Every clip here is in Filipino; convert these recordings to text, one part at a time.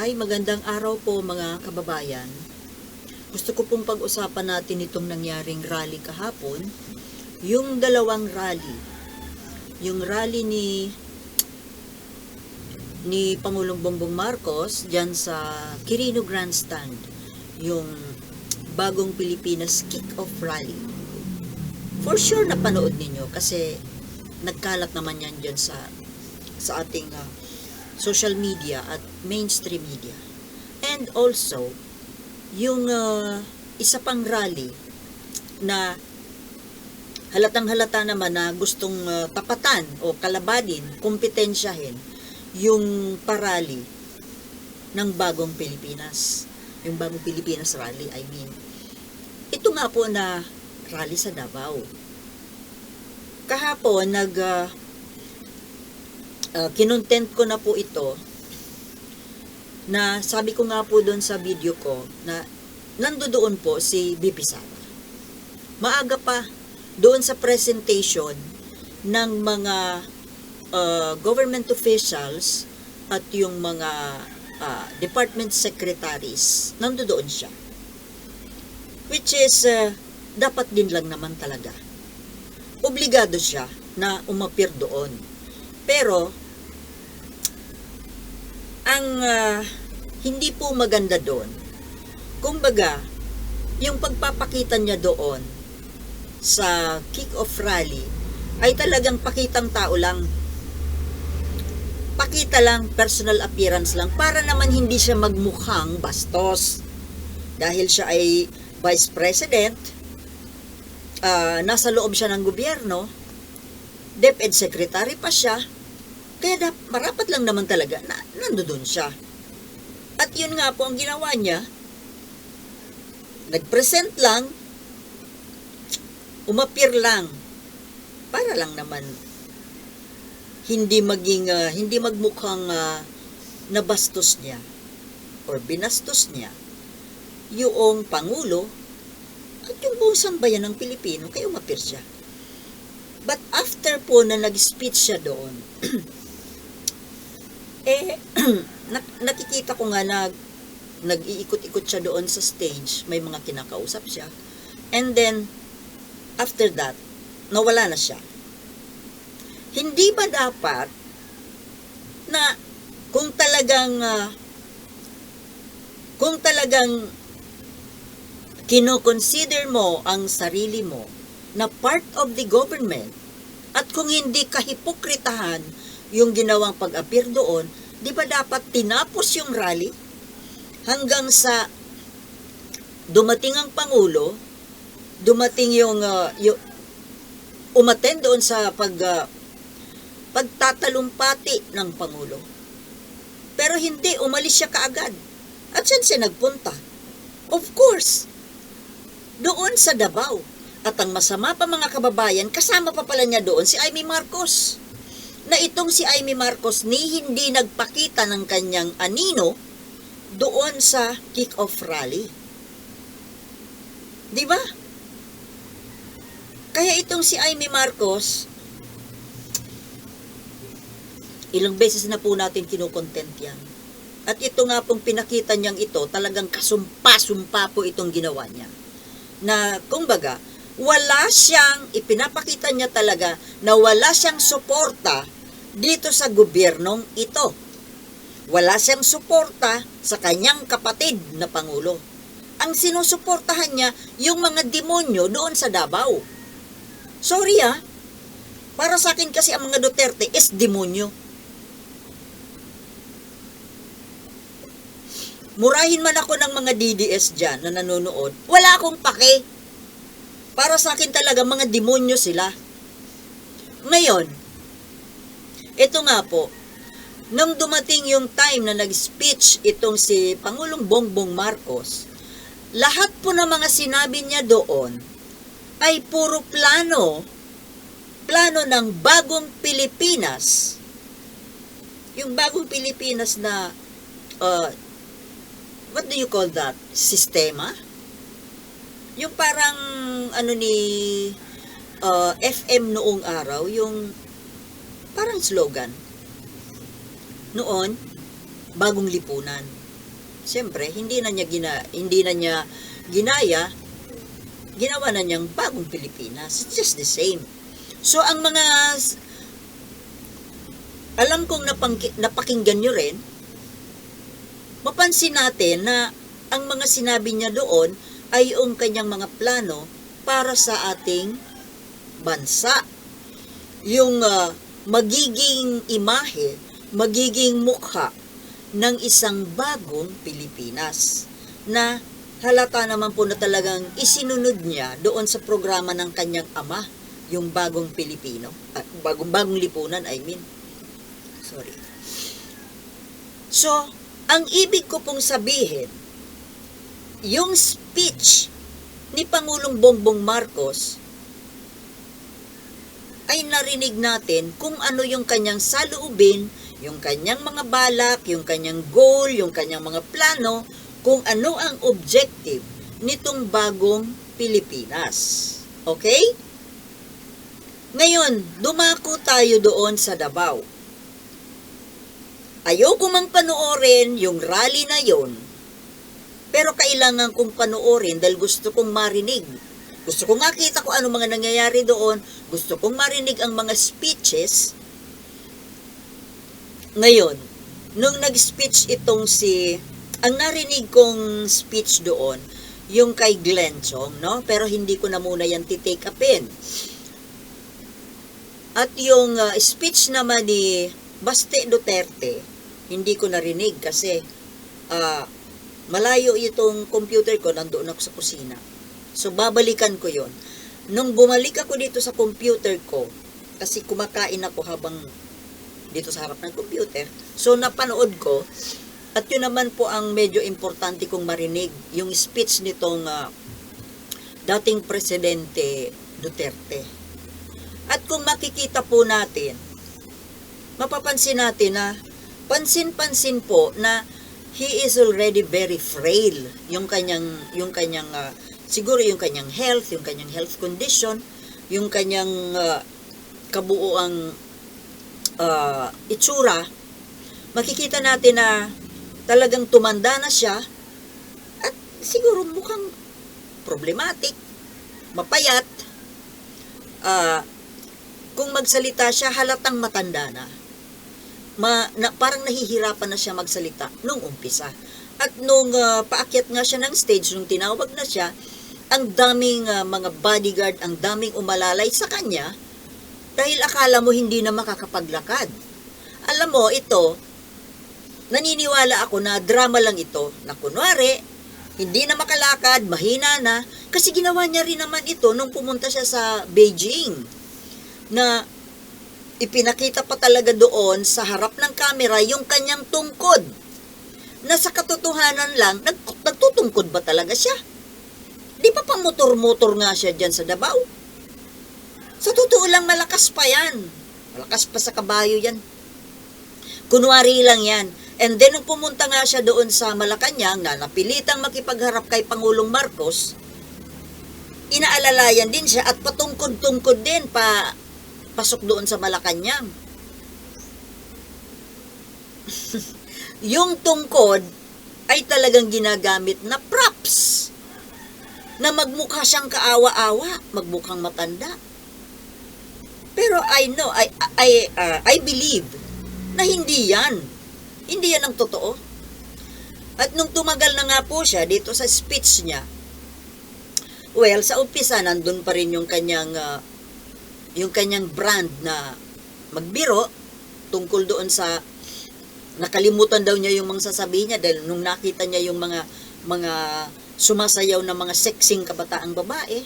Hi, magandang araw po mga kababayan. Gusto ko pong pag-usapan natin itong nangyaring rally kahapon. Yung dalawang rally. Yung rally ni ni Pangulong Bongbong Marcos dyan sa Quirino Grandstand. Yung bagong Pilipinas kick-off rally. For sure napanood ninyo kasi nagkalat naman yan dyan sa sa ating ah, social media at mainstream media. And also, yung ah, isa pang rally na halatang halata naman na gustong ah, tapatan o kalabadin, kompetensyahin yung parali ng bagong Pilipinas. Yung bagong Pilipinas rally, I mean. Ito nga po na rally sa Davao. Kahapon, nag ah, uh, kinontent ko na po ito na sabi ko nga po doon sa video ko na nandoon po si BP Sara. Maaga pa doon sa presentation ng mga uh, government officials at yung mga uh, department secretaries, nandoon siya. Which is, uh, dapat din lang naman talaga. Obligado siya na umapir doon. Pero, ang ah, hindi po maganda doon, kumbaga, yung pagpapakita niya doon sa kick-off rally ay talagang pakitang tao lang. Pakita lang, personal appearance lang, para naman hindi siya magmukhang bastos. Dahil siya ay vice president, ah, nasa loob siya ng gobyerno, DepEd secretary pa siya, kaya dap, marapat lang naman talaga na nandoon siya. At yun nga po ang ginawa niya, nag-present lang, umapir lang, para lang naman hindi maging ah, hindi magmukhang ah, nabastos niya or binastos niya yung pangulo at yung buong sambayan ng Pilipino kaya umapir siya. But after po na nag-speech siya doon, eh, nak- nakikita ko nga na nag-iikot-ikot siya doon sa stage, may mga kinakausap siya. And then, after that, nawala na siya. Hindi ba dapat na kung talagang ah, kung talagang kino-consider mo ang sarili mo na part of the government at kung hindi kahipokritahan yung ginawang pag-appear doon, di ba dapat tinapos yung rally hanggang sa dumating ang Pangulo, dumating yung, uh, yung umattend doon sa pag, uh, pagtatalumpati ng Pangulo. Pero hindi, umalis siya kaagad. At saan siya nagpunta? Of course, doon sa Davao. At ang masama pa mga kababayan, kasama pa pala niya doon si Amy Marcos. Na itong si Amy Marcos ni hindi nagpakita ng kanyang anino doon sa kick-off rally. Di ba? Kaya itong si Amy Marcos, ilang beses na po natin kinukontent yan. At ito nga pong pinakita niyang ito, talagang kasumpa-sumpa po itong ginawa niya. Na, kumbaga, wala siyang, ipinapakita niya talaga na wala siyang suporta dito sa gobyernong ito. Wala siyang suporta sa kanyang kapatid na Pangulo. Ang sinusuportahan niya, yung mga demonyo doon sa Davao. Sorry ah, para sa akin kasi ang mga Duterte is demonyo. Murahin man ako ng mga DDS dyan na nanonood, wala akong pake. Para sa akin talaga mga demonyo sila. Ngayon, ito nga po, nung dumating yung time na nag-speech itong si Pangulong Bongbong Marcos, lahat po ng mga sinabi niya doon ay puro plano, plano ng bagong Pilipinas. Yung bagong Pilipinas na, uh, what do you call that? Sistema? Yung parang, ano ni, uh, FM noong araw, yung parang slogan. Noon, bagong lipunan. siyempre, hindi na niya gina, hindi na niya ginaya, ginawa na niyang bagong Pilipinas. It's just the same. So, ang mga, alam kong napangki, napakinggan nyo rin, mapansin natin na ang mga sinabi niya doon ay yung kanyang mga plano para sa ating bansa. Yung ah, magiging imahe, magiging mukha ng isang bagong Pilipinas na halata naman po na talagang isinunod niya doon sa programa ng kanyang ama, yung bagong Pilipino, at bagong bagong lipunan, I mean. Sorry. So, ang ibig ko pong sabihin, yung speech ni Pangulong Bongbong Marcos ay narinig natin kung ano yung kanyang saloobin, yung kanyang mga balak, yung kanyang goal, yung kanyang mga plano, kung ano ang objective nitong bagong Pilipinas. Okay? Ngayon, dumako tayo doon sa Davao. Ayoko mang panoorin yung rally na yon, pero kailangan kong panoorin dahil gusto kong marinig. Gusto kong makita kung ano mga nangyayari doon. Gusto kong marinig ang mga speeches. Ngayon, nung nag-speech itong si... Ang narinig kong speech doon, yung kay Glenn Chong, no? Pero hindi ko na muna yan titake upin. At yung uh, speech naman ni Baste Duterte, hindi ko narinig kasi ah, malayo itong computer ko, nandoon ako sa kusina. So, babalikan ko yon. Nung bumalik ako dito sa computer ko, kasi kumakain ako habang dito sa harap ng computer, so napanood ko, at yun naman po ang medyo importante kong marinig, yung speech nitong ah, dating Presidente Duterte. At kung makikita po natin, mapapansin natin na pansin-pansin po na he is already very frail yung kanyang yung kanyang ah, siguro yung kanyang health, yung kanyang health condition, yung kanyang ah, kabuuang ah, itsura, makikita natin na talagang tumanda na siya at siguro mukhang problematic, mapayat, ah, kung magsalita siya, halatang matanda na. Ma, na, parang nahihirapan na siya magsalita nung umpisa. At nung ah, paakyat nga siya ng stage, nung tinawag na siya, ang daming ah, mga bodyguard, ang daming umalalay sa kanya, dahil akala mo hindi na makakapaglakad. Alam mo, ito, naniniwala ako na drama lang ito, na kunwari, hindi na makalakad, mahina na, kasi ginawa niya rin naman ito nung pumunta siya sa Beijing, na ipinakita pa talaga doon sa harap ng kamera yung kanyang tungkod. Na sa katotohanan lang, nag, nagtutungkod ba talaga siya? Di pa pa motor-motor nga siya dyan sa Davao? Sa totoo lang, malakas pa yan. Malakas pa sa kabayo yan. Kunwari lang yan. And then, nung pumunta nga siya doon sa Malacanang na napilitang makipagharap kay Pangulong Marcos, inaalalayan din siya at patungkod-tungkod din pa pasok doon sa Malacanang. yung tungkod ay talagang ginagamit na props na magmukha siyang kaawa-awa, magmukhang matanda. Pero I know, I, I, uh, I believe na hindi yan. Hindi yan ang totoo. At nung tumagal na nga po siya dito sa speech niya, well, sa umpisa, nandun pa rin yung kanyang, uh, yung kanyang brand na magbiro tungkol doon sa nakalimutan daw niya yung mga sasabihin niya dahil nung nakita niya yung mga mga sumasayaw na mga sexing kabataang babae,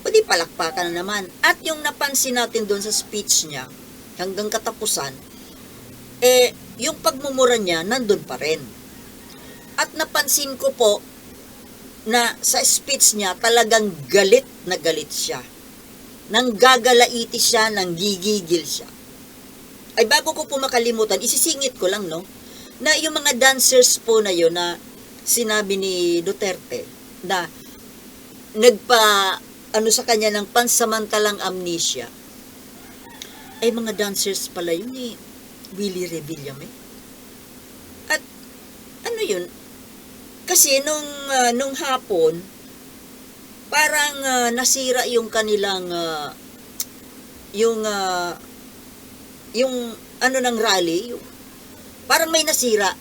pwede palakpakan na naman. At yung napansin natin doon sa speech niya, hanggang katapusan, eh, yung pagmumura niya, nandun pa rin. At napansin ko po, na sa speech niya, talagang galit na galit siya. Nang gagalaiti siya, nang gigigil siya. Ay bago ko po makalimutan, isisingit ko lang, no? Na yung mga dancers po na yun na sinabi ni Duterte na nagpa ano sa kanya ng pansamantalang amnesia ay mga dancers pala yun ni Willie Revillame. At ano yun? kasi nung, ah, nung hapon, parang ah, nasira yung kanilang, ah, yung, ah, yung ano ng rally, parang may nasira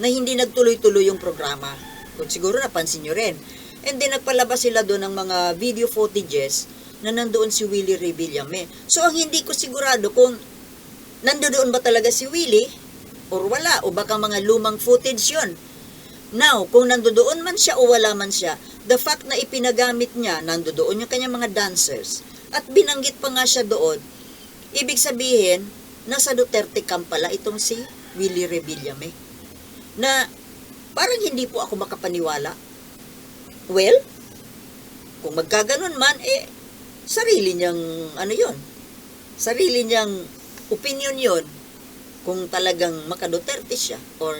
na hindi nagtuloy-tuloy yung programa. Kung siguro napansin nyo rin. And then nagpalabas sila doon ng mga video footages na nandoon si Willie Ray Villame. So ang hindi ko sigurado kung nandoon ba talaga si Willie or wala o baka mga lumang footage yon. Now, kung nandoon man siya o wala man siya, the fact na ipinagamit niya, nandoon yung kanyang mga dancers, at binanggit pa nga siya doon, ibig sabihin, nasa Duterte camp pala itong si Willie Revillame. Na parang hindi po ako makapaniwala. Well, kung magkaganon man, eh, sarili niyang, ano yon sarili niyang opinion yon kung talagang maka-Duterte siya or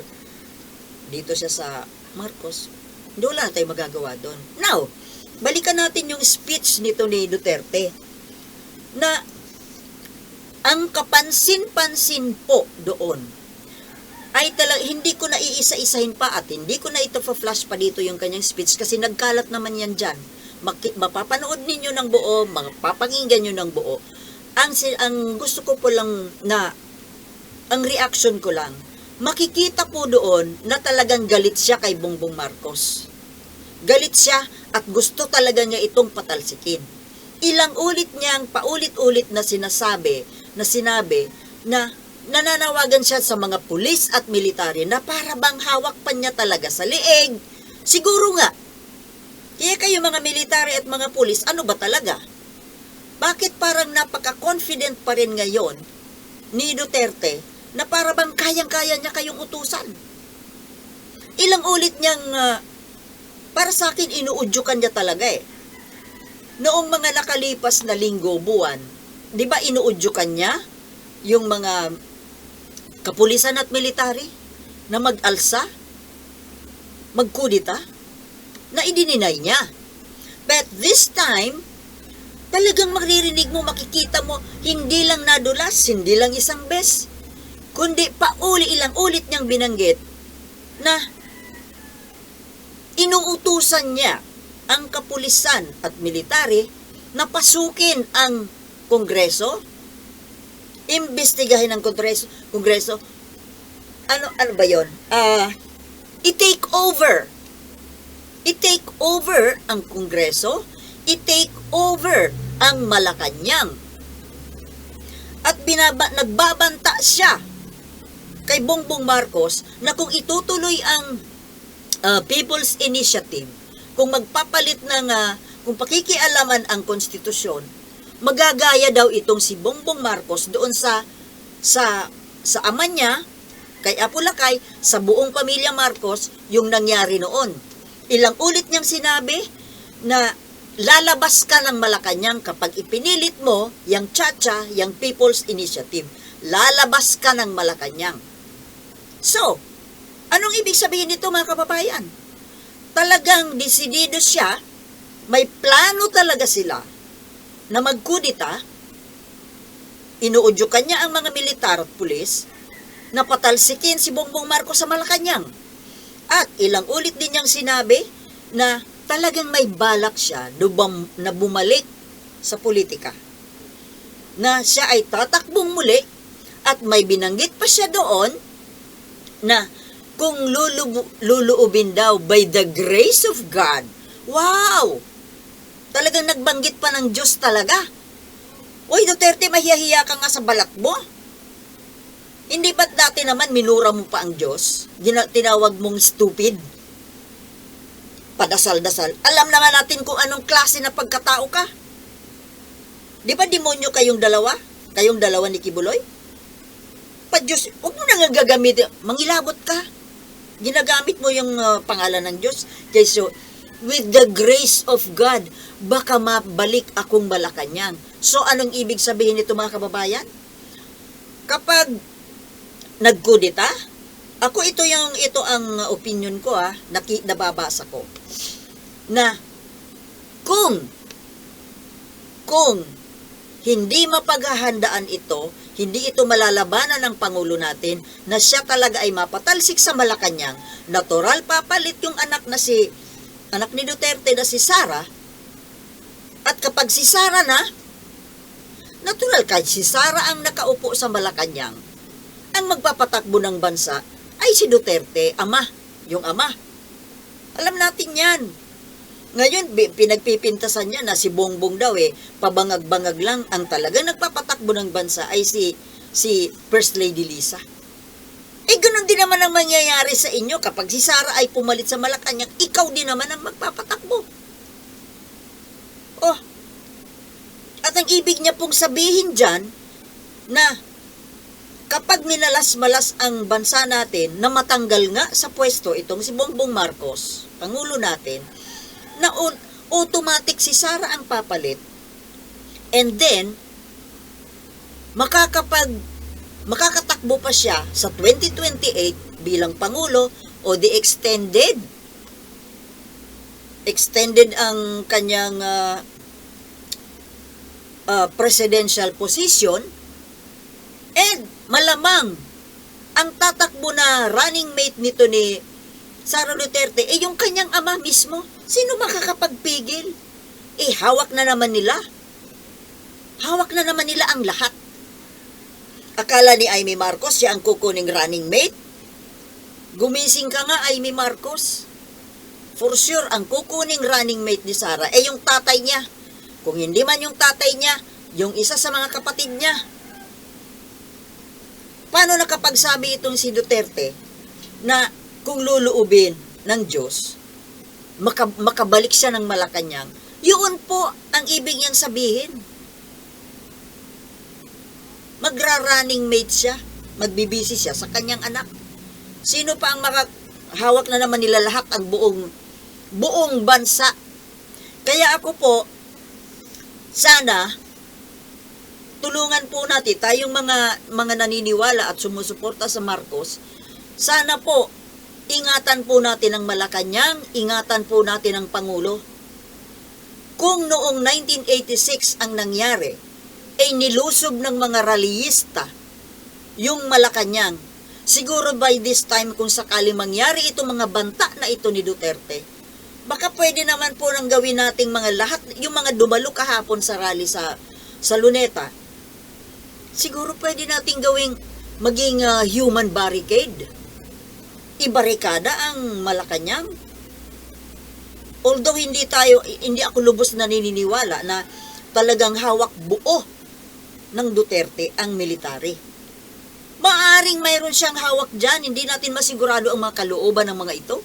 dito siya sa Marcos, wala tayong magagawa doon. Now, balikan natin yung speech nito ni Duterte na ang kapansin-pansin po doon ay talag hindi ko na iisa-isahin pa at hindi ko na ito fa-flash pa dito yung kanyang speech kasi nagkalat naman yan dyan. Maki, mapapanood ninyo ng buo, mapapakinggan nyo ng buo. Ang, ang gusto ko po lang na, ang reaction ko lang, makikita po doon na talagang galit siya kay Bongbong Marcos. Galit siya at gusto talaga niya itong patalsikin. Ilang ulit niyang paulit-ulit na sinasabi, na sinabi na nananawagan siya sa mga pulis at military na para bang hawak pa niya talaga sa leeg. Siguro nga. Kaya kayo mga military at mga pulis, ano ba talaga? Bakit parang napaka-confident pa rin ngayon ni Duterte na para bang kayang-kaya niya kayong utusan? Ilang ulit niyang, ah, para sa akin, inuudyukan niya talaga eh. Noong mga nakalipas na linggo, buwan, di ba inuudyukan niya yung mga kapulisan at military? Na mag-alsa, magkudita, na idininay niya. But this time, talagang maririnig mo, makikita mo, hindi lang nadulas, hindi lang isang bes, kundi pauli ilang ulit niyang binanggit na inuutusan niya ang kapulisan at military na pasukin ang kongreso, imbestigahin ang kongreso, kongreso ano, ano ba yon? Ah, i-take over. I-take over ang kongreso, i-take over ang Malacanang. At binaba, nagbabanta siya kay Bongbong Marcos na kung itutuloy ang uh, People's Initiative, kung magpapalit ng, uh, kung pakikialaman ang konstitusyon, magagaya daw itong si Bongbong Marcos doon sa sa sa ama niya kay Apulakay sa buong pamilya Marcos yung nangyari noon. Ilang ulit niyang sinabi na lalabas ka ng Malacanang kapag ipinilit mo yung Chacha, yung People's Initiative. Lalabas ka ng Malacanang. So, anong ibig sabihin nito mga kababayan? Talagang desidido siya, may plano talaga sila na magkudita, inuudyukan niya ang mga militar at pulis na patalsikin si Bongbong Marcos sa Malacanang. At ilang ulit din niyang sinabi na talagang may balak siya na bumalik sa politika. Na siya ay tatakbong muli at may binanggit pa siya doon na kung lulubu, luluubin daw by the grace of God. Wow! Talagang nagbanggit pa ng Diyos talaga. Uy, Duterte, mahiyahiya ka nga sa balat mo. Hindi ba't dati naman minura mo pa ang Diyos? Gina- tinawag mong stupid? Padasal-dasal. Alam naman natin kung anong klase na pagkatao ka. Di ba demonyo kayong dalawa? Kayong dalawa ni Kibuloy? Pa Diyos, huwag mo nang gagamit. Mangilabot ka. Ginagamit mo yung uh, pangalan ng Diyos. Kaya so, with the grace of God, baka mabalik akong Malacanang. So, anong ibig sabihin nito mga kababayan? Kapag nagkudita, ako ito yung ito ang opinion ko ah, naki, nababasa ko. Na kung kung hindi mapaghahandaan ito, Hindi ito malalabanan ng Pangulo natin na siya talaga ay mapatalsik sa Malacanang. Natural papalit yung anak na si anak ni Duterte na si Sara. At kapag si Sara na, natural kahit si Sara ang nakaupo sa Malacanang, ang magpapatakbo ng bansa ay si Duterte, ama, yung ama. Alam natin yan. Ngayon, pinagpipintasan niya na si Bongbong daw eh, pabangag-bangag lang ang talaga nagpapatakbo ng bansa ay si si First Lady Lisa. Eh, ganun din naman ang mangyayari sa inyo kapag si Sara ay pumalit sa Malacanang, ikaw din naman ang magpapatakbo. Oh, at ang ibig niya pong sabihin dyan, na kapag minalas-malas ang bansa natin na matanggal nga sa pwesto itong si Bongbong Marcos, Pangulo natin, na automatic si Sara ang papalit. And then, makakapag makakatakbo pa siya sa 2028 bilang Pangulo o the extended. Extended ang kanyang ah, ah, presidential position. And malamang ang tatakbo na running mate nito ni Sara Duterte eh yung kanyang ama mismo sino makakapagpigil? Eh hawak na naman nila. Hawak na naman nila ang lahat akala ni Amy Marcos siya ang kukuning running mate? Gumising ka nga Amy Marcos. For sure ang kukuning running mate ni Sara eh yung tatay niya. Kung hindi man yung tatay niya yung isa sa mga kapatid niya. Paano nakapagsabi itong si Duterte na kung luluubin ng Diyos, maka, makabalik siya ng Malacanang, yun po ang ibig niyang sabihin. Magra-running mate siya, magbibisi siya sa kanyang anak. Sino pa ang makahawak na naman nila lahat ang buong buong bansa. Kaya ako po, sana tulungan po natin tayong mga mga naniniwala at sumusuporta sa Marcos. Sana po ingatan po natin ang Malacanang, ingatan po natin ang Pangulo. Kung noong 1986 ang nangyari, ay nilusob ng mga rallyista yung Malacanang. Siguro by this time kung sakali mangyari itong mga banta na ito ni Duterte, baka pwede naman po nang gawin nating mga lahat, yung mga dumalo kahapon sa rally sa, sa Luneta, siguro pwede nating gawing maging ah, human barricade ibarikada ang Malacanang. Although hindi tayo, hindi ako lubos na naniniwala na talagang hawak buo ng Duterte ang military. Maaring mayroon siyang hawak dyan, hindi natin masigurado ang mga kalooban ng mga ito.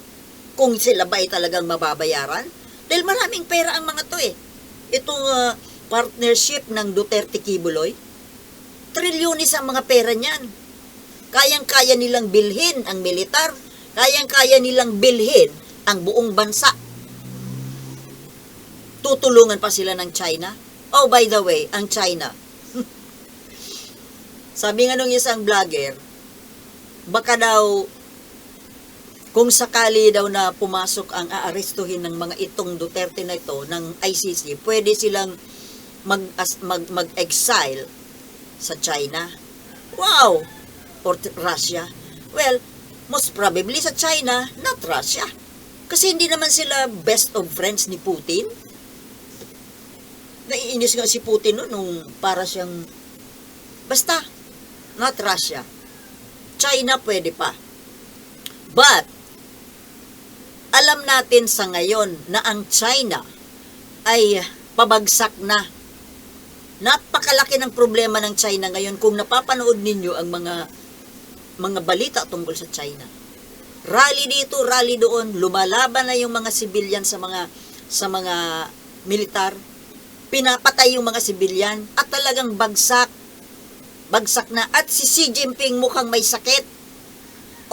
Kung sila ba ay talagang mababayaran. Dahil maraming pera ang mga to eh. Itong ah, partnership ng Duterte Kibuloy, trilyonis ang mga pera niyan. Kayang-kaya nilang bilhin ang militar, kayang-kaya nilang bilhin ang buong bansa. Tutulungan pa sila ng China. Oh, by the way, ang China. Sabi nga nung isang vlogger, baka daw kung sakali daw na pumasok ang aarestuhin ng mga itong Duterte na ito ng ICC, pwede silang mag, as, mag, mag-exile sa China. Wow! Or Russia. Well, most probably sa China, not Russia. Kasi hindi naman sila best of friends ni Putin. Naiinis nga si Putin no, nung para siyang... Basta, not Russia. China pwede pa. But, alam natin sa ngayon na ang China ay pabagsak na. Napakalaki ng problema ng China ngayon kung napapanood ninyo ang mga mga balita tungkol sa China. Rally dito, rally doon, lumalaban na yung mga civilian sa mga sa mga militar. Pinapatay yung mga civilian at talagang bagsak. Bagsak na at si Xi Jinping mukhang may sakit.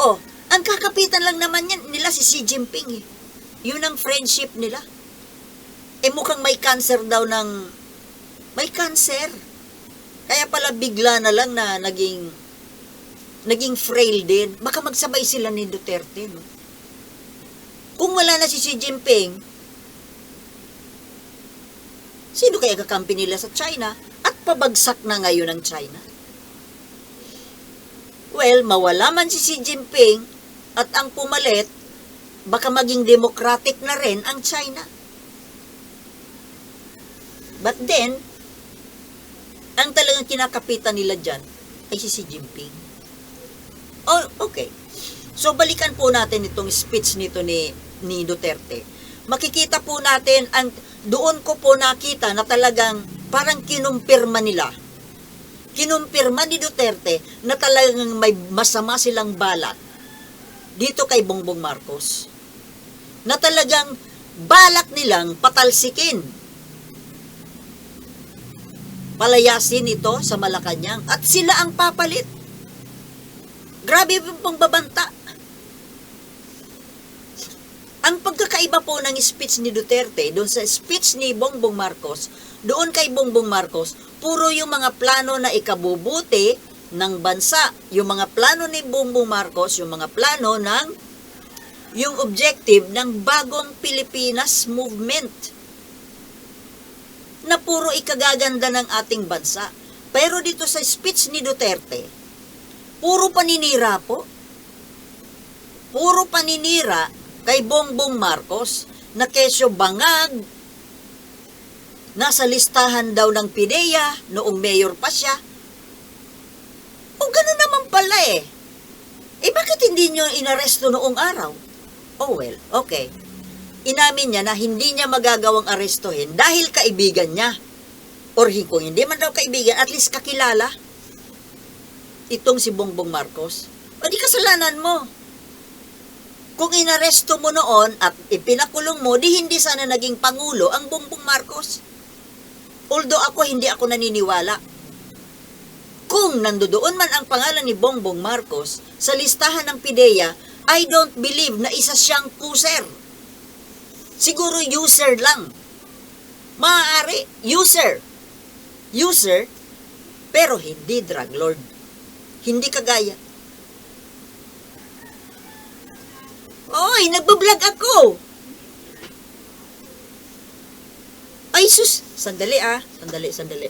Oh, ang kakapitan lang naman yan nila si Xi Jinping eh. Yun ang friendship nila. Eh mukhang may cancer daw ng may cancer. Kaya pala bigla na lang na naging naging frail din. Baka magsabay sila ni Duterte, no? Kung wala na si Xi Jinping, sino kaya kakampi nila sa China? At pabagsak na ngayon ang China. Well, mawala man si Xi Jinping at ang pumalit, baka maging democratic na rin ang China. But then, ang talagang kinakapitan nila dyan ay si Xi Jinping. Oh, okay. So, balikan po natin itong speech nito ni, ni Duterte. Makikita po natin, ang, doon ko po nakita na talagang parang kinumpirma nila. Kinumpirma ni Duterte na talagang may masama silang balat dito kay Bongbong Marcos. Na talagang balak nilang patalsikin palayasin ito sa Malacanang at sila ang papalit. Grabe pong babanta. Ang pagkakaiba po ng speech ni Duterte doon sa speech ni Bongbong Marcos, doon kay Bongbong Marcos, puro yung mga plano na ikabubuti ng bansa. Yung mga plano ni Bongbong Marcos, yung mga plano ng yung objective ng bagong Pilipinas movement na puro ikagaganda ng ating bansa. Pero dito sa speech ni Duterte, puro paninira po. Puro paninira kay Bongbong Marcos na kesyo bangag, nasa listahan daw ng PIDEA noong mayor pa siya. O gano'n naman pala eh. Eh bakit hindi nyo inaresto noong araw? Oh well, okay inamin niya na hindi niya magagawang arestuhin dahil kaibigan niya. Or kung hindi man daw kaibigan, at least kakilala. Itong si Bongbong Marcos. O di kasalanan mo. Kung inaresto mo noon at ipinakulong mo, di hindi sana naging pangulo ang Bongbong Marcos. Although ako hindi ako naniniwala. Kung nandoon man ang pangalan ni Bongbong Marcos sa listahan ng PIDEA, I don't believe na isa siyang kuser. Siguro user lang. Maaari, user. User, pero hindi drug lord. Hindi kagaya. Oy, nagbablog ako. Ay, sus. Sandali ah. Sandali, sandali.